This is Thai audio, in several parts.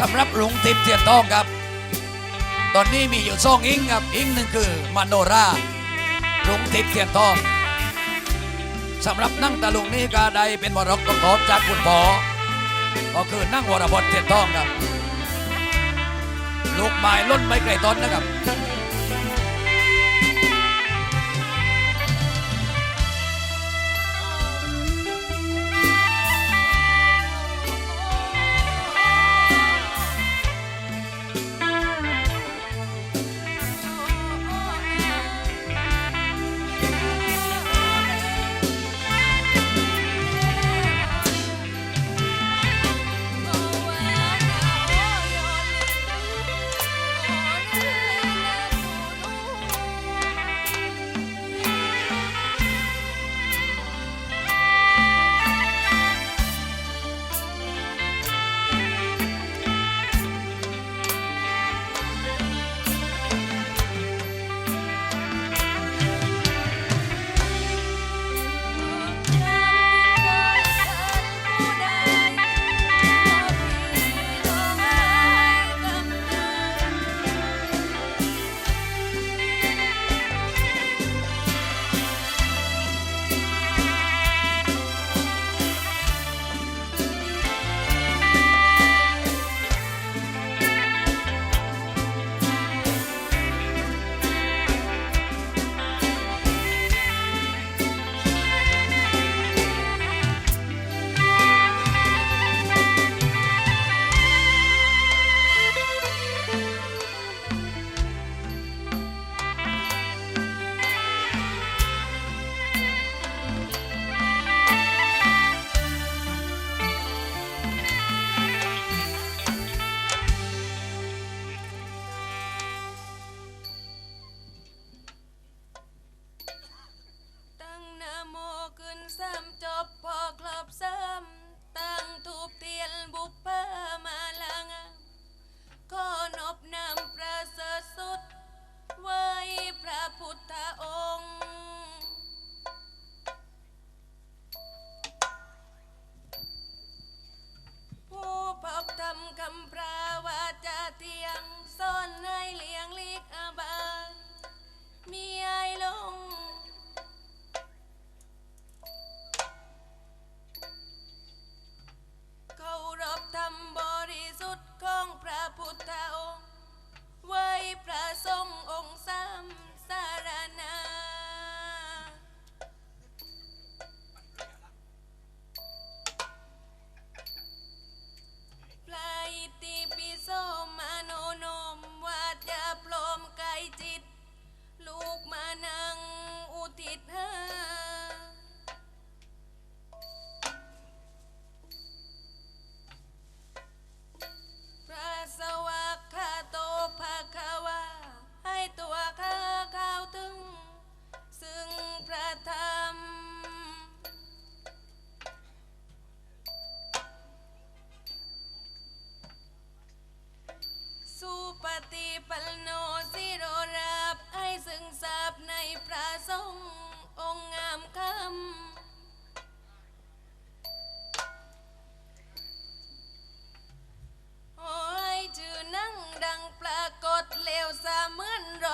สำหรับหลวงทิพย์เทียนทองครับ ตอนนี้มีอยู่สองอิงครับอิงหนึ่งคือมโนราหลวงทิพย์เทียนทองสำหรับนั่งตะลุงนี้กาใดเป็นวรกตกอบจากคุณพ่อก็คือนั่งวรพจน์เทียนทองครับ ลูกไม้ล้นไม่ไกลต้นนะครับ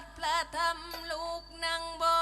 ดพระธรรมลูกนั่งบ่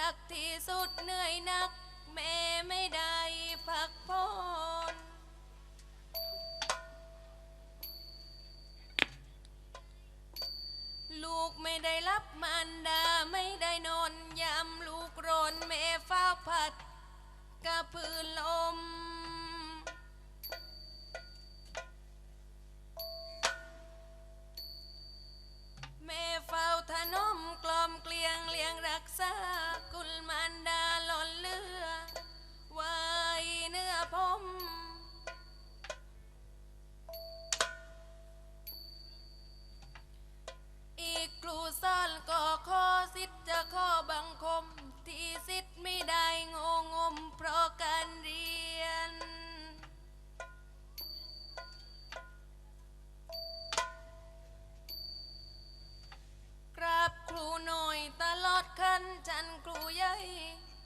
รักที่สุดเหนื่อยนัก แม่ไม่ได้พักผ่อนลูกไม่ได้รับมันดาไม่ได้นอนยามลูกรนแม่ฟ้าผัดกับพื้นลม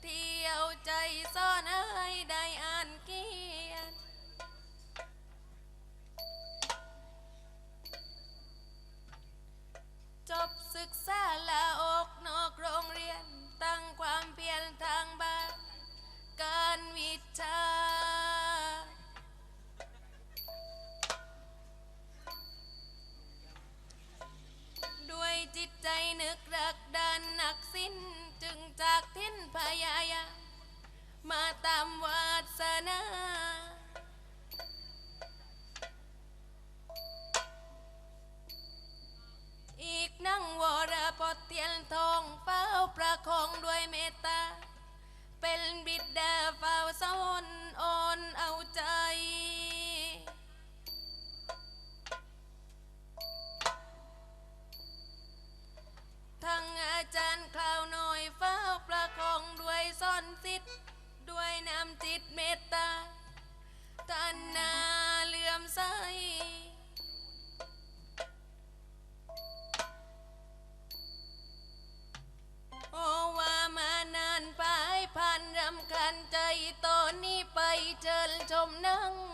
เที่ยวใจซ่อนเอ้ได้ ตียนทองเฝ้าประคองด้วยเมตตา เป็นบิดาเฝ้าสวนอ่อนเอาใจ ทั้งอาจารย์คราวหน่อยเฝ้าประคองด้วยซ่อนสิทธิ์ด้วยน้ำจิตเมตตาท่านาเลื่อมใส มนั่ง